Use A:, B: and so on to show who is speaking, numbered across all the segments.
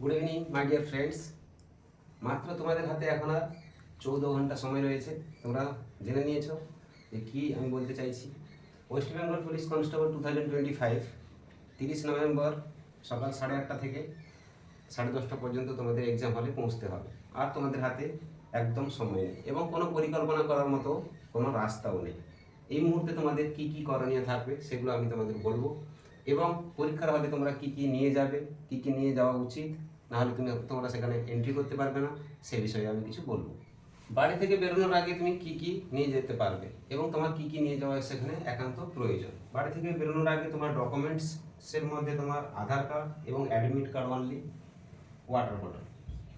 A: Good evening my dear friends মাত্র তোমাদের হাতে এখন আর চৌদ্দ ঘণ্টা সময় রয়েছে। তোমরা জেনে নিয়েছো যে কী আমি বলতে চাইছি। West Bengal police constable two thousand twenty five তিরিশ নভেম্বর সকাল সাড়ে আটটা থেকে সাড়ে দশটা পর্যন্ত তোমাদের এক্সাম হলে পৌঁছতে হবে। আর তোমাদের হাতে একদম সময় নেই এবং কোনো পরিকল্পনা করার মতো কোনো রাস্তাও নেই। এই মুহূর্তে তোমাদের কি কি করণীয় থাকবে সেগুলো আমি তোমাদের বলব। এবং পরীক্ষার হলে তোমরা কি কি নিয়ে যাবে, কি কি নিয়ে যাওয়া উচিত? নাহলে তুমি তোমরা সেখানে এন্ট্রি করতে পারবে না, সে বিষয়ে আমি কিছু বলব। বাড়ি থেকে বেরোনোর আগে তুমি কি কি নিয়ে যেতে পারবে এবং তোমার কি কি নিয়ে যাওয়া সেখানে একান্ত প্রয়োজন। বাড়ি থেকে বেরোনোর আগে তোমার ডকুমেন্টসের মধ্যে তোমার আধার কার্ড এবং admit card only water bottle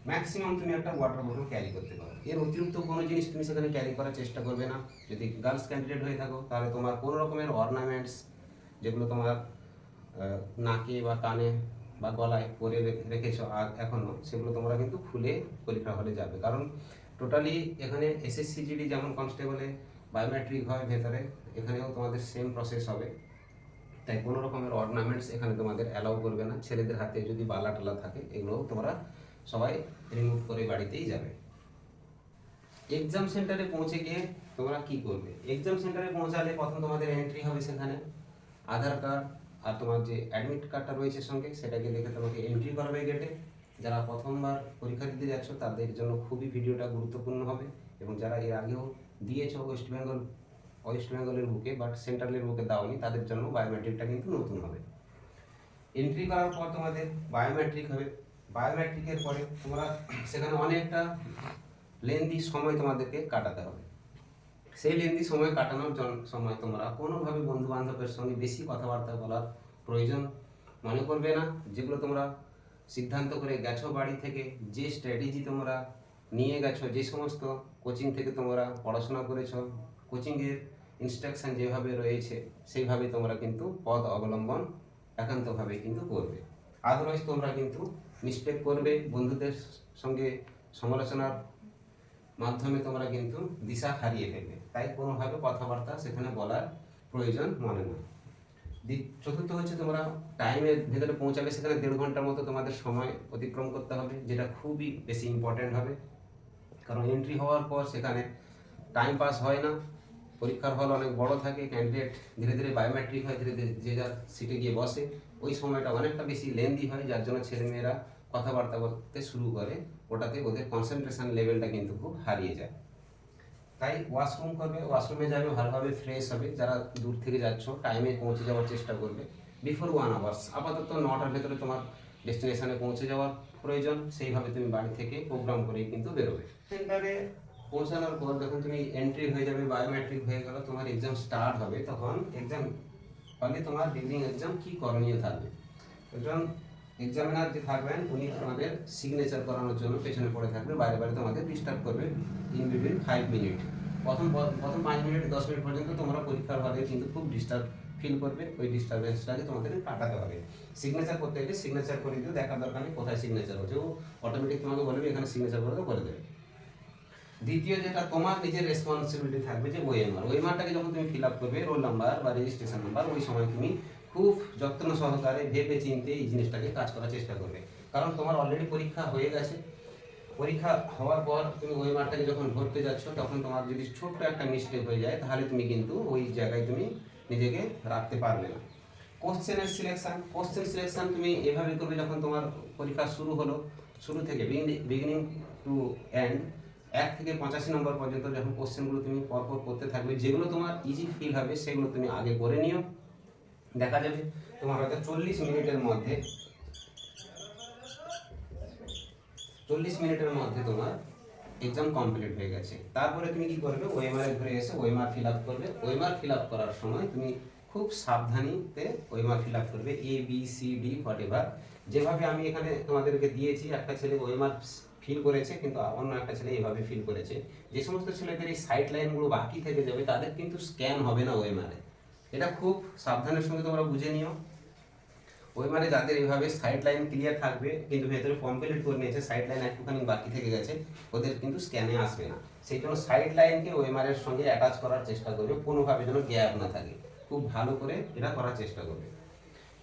A: maximum তুমি একটা ওয়াটার বটল ক্যারি করতে পারো। এর অতিরিক্ত কোনো জিনিস তুমি সেখানে ক্যারি করার চেষ্টা করবে না। যদি গার্লস ক্যান্ডিডেট হয়ে থাকো, তাহলে তোমার কোনো রকমের অর্নামেন্টস যেগুলো তোমার নাকে বা কানে বা গলায় পরে রেখেছো, আর এখনও সেগুলো তোমরা কিন্তু খুলে পরীক্ষা হলে যাবে। কারণ টোটালি এখানে এসএসসি জিডি যেমন কনস্টেবলে বায়োমেট্রিক হয় ভেতরে, এখানেও তোমাদের সেম প্রসেস হবে। তাই কোনো রকমের অর্নামেন্টস এখানে তোমাদের অ্যালাউ করবে না। ছেলেদের হাতে যদি বালা টালা থাকে, এগুলোও তোমরা সবাই রিমুভ করে বাড়িতেই যাবে। এক্সাম সেন্টারে পৌঁছে গিয়ে তোমরা কি করবে? এক্সাম সেন্টারে পৌঁছালে প্রথম তোমাদের এন্ট্রি হবে সেখানে। আধার কার্ড আর তোমার যে অ্যাডমিট কার্ডটা রয়েছে সঙ্গে সেটাকে দেখে তোমাকে এন্ট্রি করাবে গেটে যারা প্রথমবার পরীক্ষা দিতে যাচ্ছ, তাদের জন্য খুবই ভিডিওটা গুরুত্বপূর্ণ হবে। এবং যারা এর আগেও দিয়েছ ওয়েস্ট বেঙ্গল ওয়েস্ট বেঙ্গলের বুকে বাট সেন্ট্রালের বুকে দাওনি, তাদের জন্য বায়োমেট্রিকটা কিন্তু নতুন হবে। এন্ট্রি করার পর তোমাদের বায়োমেট্রিক হবে। বায়োমেট্রিকের পরে তোমরা সেখানে অনেকটা লেন্দি সময় তোমাদেরকে কাটাতে হবে। সেই লেন্দি সময় কাটানোর সময় তোমরা। কোনোভাবে বন্ধু বান্ধবের সঙ্গে বেশি কথাবার্তা বলার প্রয়োজন মনে করবে না। যেগুলো তোমরা সিদ্ধান্ত করে গেছো বাড়ি থেকে, যে স্ট্র্যাটেজি তোমরা নিয়ে গেছো, যে সমস্ত কোচিং থেকে তোমরা পড়াশোনা করেছ কোচিংয়ের ইনস্ট্রাকশন যেভাবে রয়েছে, সেইভাবে তোমরা কিন্তু পথ অবলম্বন একান্তভাবে কিন্তু করবে। আদারওয়াইজ তোমরা কিন্তু মিস্টেক করবে। বন্ধুদের সঙ্গে সমালোচনার মাধ্যমে তোমরা কিন্তু দিশা হারিয়ে ফেলবে। তাই কোনোভাবে কথাবার্তা সেখানে বলার প্রয়োজন মনে নয়। চতুর্থ হচ্ছে তোমরা টাইমের ভেতরে পৌঁছাবে, সেখানে দেড় ঘণ্টার মতো তোমাদের সময় অতিক্রম করতে হবে, যেটা খুবই বেশি ইম্পর্ট্যান্ট হবে। কারণ এন্ট্রি হওয়ার পর সেখানে টাইম পাস হয় না, পরীক্ষার হল অনেক বড় থাকে ক্যান্ডিডেট ধীরে ধীরে বায়োমেট্রিক হয়, ধীরে ধীরে যে যার সিটে গিয়ে বসে। ওই সময়টা অনেকটা বেশি লেন্দি হয়, যার জন্য ছেলেমেয়েরা কথাবার্তা বলতে শুরু করে। ওটাতে ওদের কনসেন্ট্রেশন লেভেলটা কিন্তু খুব হারিয়ে যায়। তাই ওয়াশরুম করবে ওয়াশরুমে যাবে, ভালোভাবে ফ্রেশ হবে। যারা দূর থেকে যাচ্ছ টাইমে পৌঁছে যাওয়ার চেষ্টা করবে। বিফোর ওয়ান আওয়ার্স আপাতত নটার ভেতরে তোমার ডেস্টিনেশনে পৌঁছে যাওয়ার প্রয়োজন। সেইভাবে তুমি বাড়ি থেকে প্রোগ্রাম করে কিন্তু বেরোবে। সেন্টারে পৌঁছানোর পর যখন তুমি এন্ট্রি হয়ে যাবে বায়োমেট্রিক হয়ে গেল, তোমার এক্সাম স্টার্ট হবে, তখন এক্সাম ফলে তোমার বিল্ডিং এক্সাম কী করণীয় থাকবে? একজন এক্সামিনার যে থাকবেন, উনি তোমাদের সিগনেচার করানোর জন্য পেছনে পড়ে থাকবে, বাইরে বাইরে তোমাদের ডিস্টার্ব করবে ইন বিটুইন ফাইভ মিনিট প্রথম প্রথম পাঁচ মিনিট দশ মিনিট পর্যন্ত তোমরা পরীক্ষার হলে কিন্তু খুব ডিস্টার্ব ফিল করবে, ওই ডিস্টারবেন্সটাকে তোমাদের কাটাতে হবে। সিগনেচার করতে গেলে সিগনেচার করে দিও, দেখার দরকার নেই কোথায় সিগনেচার হচ্ছে। ও অটোমেটিক তোমাকে বলবে, এখানে সিগনেচার করে করে দেবে। দ্বিতীয় যেটা, তোমার নিজের রেসপন্সিবিলিটি থাকবে যে ওএমআর ওএমআরটাকে যখন তুমি ফিল আপ করবে রোল নাম্বার বা রেজিস্ট্রেশন নাম্বার ওই সময় তুমি খুব যত্ন সহকারে ভেবে চিনতে এই জিনিসটাকে কাজ করার চেষ্টা করবে। কারণ তোমার অলরেডি পরীক্ষা হয়ে গেছে। পরীক্ষা হওয়ার পর তুমি ওই মাঠটাকে যখন ভরতে যাচ্ছ, তখন তোমার যদি ছোট্ট একটা মিস্টেক হয়ে যায়, তাহলে তুমি কিন্তু ওই জায়গায় তুমি নিজেকে রাখতে পারবে না। কোশ্চেনের সিলেকশান কোশ্চেন সিলেকশান তুমি এভাবে করবে যখন তোমার পরীক্ষা শুরু হলো। শুরু থেকে বিগিনিং টু এন্ড এক থেকে পঁচাশি নম্বর পর্যন্ত যখন কোশ্চেনগুলো তুমি পরপর করতে থাকবে, যেগুলো তোমার ইজি ফিল হবে, সেগুলো তুমি আগে করে নিও। দেখা যাবে তোমার হয়তো চল্লিশ মিনিটের মধ্যে, চল্লিশ মিনিটের মধ্যে তোমার এক্সাম কমপ্লিট হয়ে গেছে। তারপরে তুমি কি করবে? ওয়েমারে ঘুরে এসে ওয়েমার ফিল আপ করবে। ওয়েমার ফিল আপ করার সময় তুমি খুব সাবধানীতে ওয়েমার ফিল আপ করবে A B C D whatever যেভাবে আমি এখানে তোমাদেরকে দিয়েছি, একটা ছেলে ওয়েমার ফিল করেছে, কিন্তু অন্য একটা ছেলে এইভাবে ফিল করেছে। যে সমস্ত ছেলেদের এই সাইড লাইনগুলো বাকি থেকে যাবে, তাদের কিন্তু স্ক্যান হবে না ওয়েমারে এটা খুব সাবধানের সঙ্গে তোমরা বুঝে নিও। ওই মানে যাদের এইভাবে সাইড লাইন ক্লিয়ার থাকবে, কিন্তু ভেতরে কমপ্লিট করে নিয়েছে সাইড লাইন একটুখানি বাকি থেকে গেছে, ওদের কিন্তু স্ক্যানে আসবে না। সেই জন্য সাইড লাইনকে ওয়েমারের সঙ্গে অ্যাটাচ করার চেষ্টা করবে, কোনোভাবে যেন গ্যাপ না থাকে। খুব ভালো করে এটা করার চেষ্টা করবে।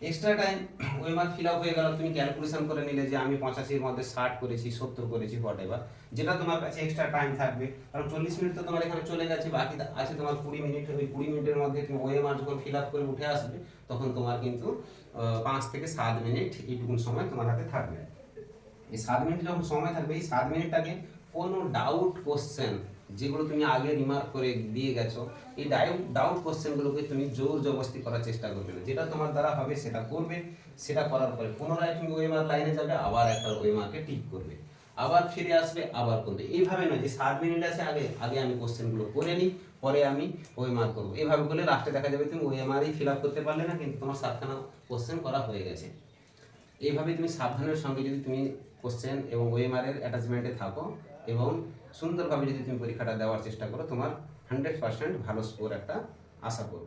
A: এক্সট্রা টাইম ওয়েমার ফিল আপ হয়ে গেল, তুমি ক্যালকুলেশন করে নিলে যে আমি পঁচাশির মধ্যে ষাট করেছি, সত্তর করেছি হোয়াট এভার যেটা তোমার কাছে এক্সট্রা টাইম থাকবে। কারণ চল্লিশ মিনিট তো তোমার এখানে চলে গেছে, বাকি আছে তোমার কুড়ি মিনিট ওই কুড়ি মিনিটের মধ্যে তুমি ওয়েমার যখন ফিল আপ করে উঠে আসবে, তখন তোমার কিন্তু পাঁচ থেকে সাত মিনিট এইটুকুন সময় তোমার হাতে থাকবে। এই সাত মিনিট যখন সময় থাকবে, এই সাত মিনিটটাকে কোনো ডাউট কোশ্চেন যেগুলো তুমি আগে রিমার্ক করে দিয়ে গেছো, এই ডাউট কোশ্চেনগুলোকে তুমি জোর জবরদস্তি করার চেষ্টা করবে না। যেটা তোমার দ্বারা হবে, সেটা করবে, সেটা করার পরে পুনরায় তুমি ওয়েমার লাইনে যাবে, আবার একটা ওয়েমারকে টিক করবে। আবার ফিরে আসবে, আবার করবে। এইভাবে নয় যে সাত মিনিট আছে, আগে আগে আমি কোশ্চেনগুলো করে নিই, পরে আমি ওয়েমার করব। এইভাবে করলে লাস্টে দেখা যাবে তুমি ওয়েমারই ফিল আপ করতে পারলে না, কিন্তু তোমার সাতখানা কোশ্চেন করা হয়ে গেছে। এইভাবে তুমি সাবধানের সঙ্গে যদি তুমি কোশ্চেন এবং ওয়েমারের অ্যাটাচমেন্টে থাকো এবং সুন্দরভাবে যদি তুমি পরীক্ষাটা দেওয়ার চেষ্টা করো, তোমার হান্ড্রেড পার্সেন্ট ভালো স্কোর একটা আশা করো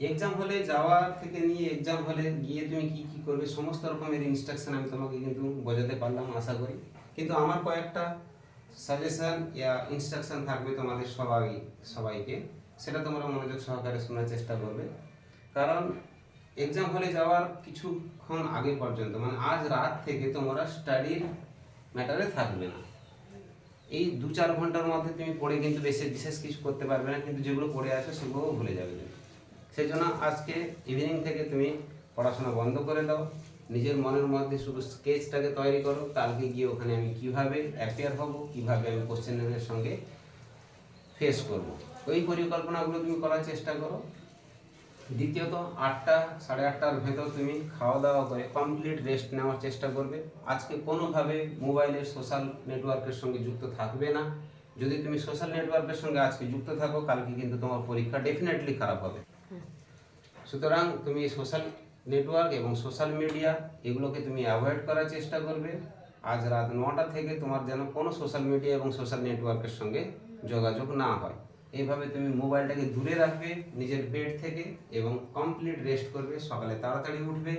A: এক্সাম হলে যাওয়া থেকে নিয়ে এক্সাম হলে গিয়ে তুমি কি কি করবে, সমস্ত রকমের ইনস্ট্রাকশন আমি তোমাকে কিন্তু বোঝাতে পারলাম, আশা করি। কিন্তু আমার কয়েকটা সাজেশন ইয়া ইনস্ট্রাকশন থাকবে তোমাদের সবাই, সবাইকে। সেটা তোমরা মনোযোগ সহকারে শোনার চেষ্টা করবে। কারণ এক্সাম হলে যাওয়ার কিছুক্ষণ আগে পর্যন্ত মানে আজ রাত থেকে তোমরা স্টাডির ম্যাটারে থাকবে না। এই দু চার ঘণ্টার মধ্যে তুমি পড়ে কিন্তু বেশি, বিশেষ কিছু করতে পারবে না, কিন্তু যেগুলো পড়ে আছে সেগুলোও ভুলে যাবে সেই জন্য আজকে ইভিনিং থেকে তুমি পড়াশোনা বন্ধ করে দাও। নিজের মনের মধ্যে শুধু স্কেচটাকে তৈরি করো। কালকে গিয়ে ওখানে আমি কীভাবে অ্যাপিয়ার হব, কীভাবে আমি কোশ্চেনের সঙ্গে ফেস করব। ওই পরিকল্পনাগুলো তুমি করার চেষ্টা করো। দ্বিতীয়ত আটটা, সাড়ে আটটার ভেতর তুমি খাওয়া দাওয়া করে কমপ্লিট রেস্ট নেওয়ার চেষ্টা করবে। আজকে কোনোভাবে মোবাইলের সোশ্যাল নেটওয়ার্কের সঙ্গে যুক্ত থাকবে না। যদি তুমি সোশ্যাল নেটওয়ার্কের সঙ্গে আজকে যুক্ত থাকো, কালকে কিন্তু তোমার পরীক্ষা ডেফিনেটলি খারাপ হবে। সুতরাং তুমি সোশ্যাল নেটওয়ার্ক এবং সোশ্যাল মিডিয়া এগুলোকে তুমি অ্যাভয়েড করার চেষ্টা করবে। আজ রাত নটা থেকে তোমার যেন কোনো সোশ্যাল মিডিয়া এবং সোশ্যাল নেটওয়ার্কের সঙ্গে যোগাযোগ না হয়। এইভাবে তুমি মোবাইলটাকে দূরে রাখবে, নিজের বেড থেকে, এবং কমপ্লিট রেস্ট করবে। সকালে তাড়াতাড়ি উঠবে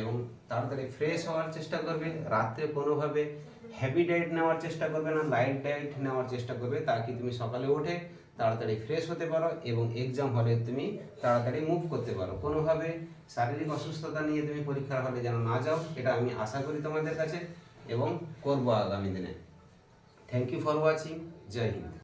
A: এবং তাড়াতাড়ি ফ্রেশ হওয়ার চেষ্টা করবে। রাত্রে কোনোভাবে হ্যাভি ডায়েট নেওয়ার চেষ্টা করবে না লাইট ডায়েট নেওয়ার চেষ্টা করবে। তাকে তুমি সকালে উঠে তাড়াতাড়ি ফ্রেশ হতে পারো এবং এক্সাম হলে তুমি তাড়াতাড়ি মুভ করতে পারো। কোনোভাবে শারীরিক অসুস্থতা নিয়ে তুমি পরীক্ষার হলে যেন না যাও, এটা আমি আশা করি তোমাদের কাছে এবং করব আগামী দিনে। Thank you for watching Jai Hind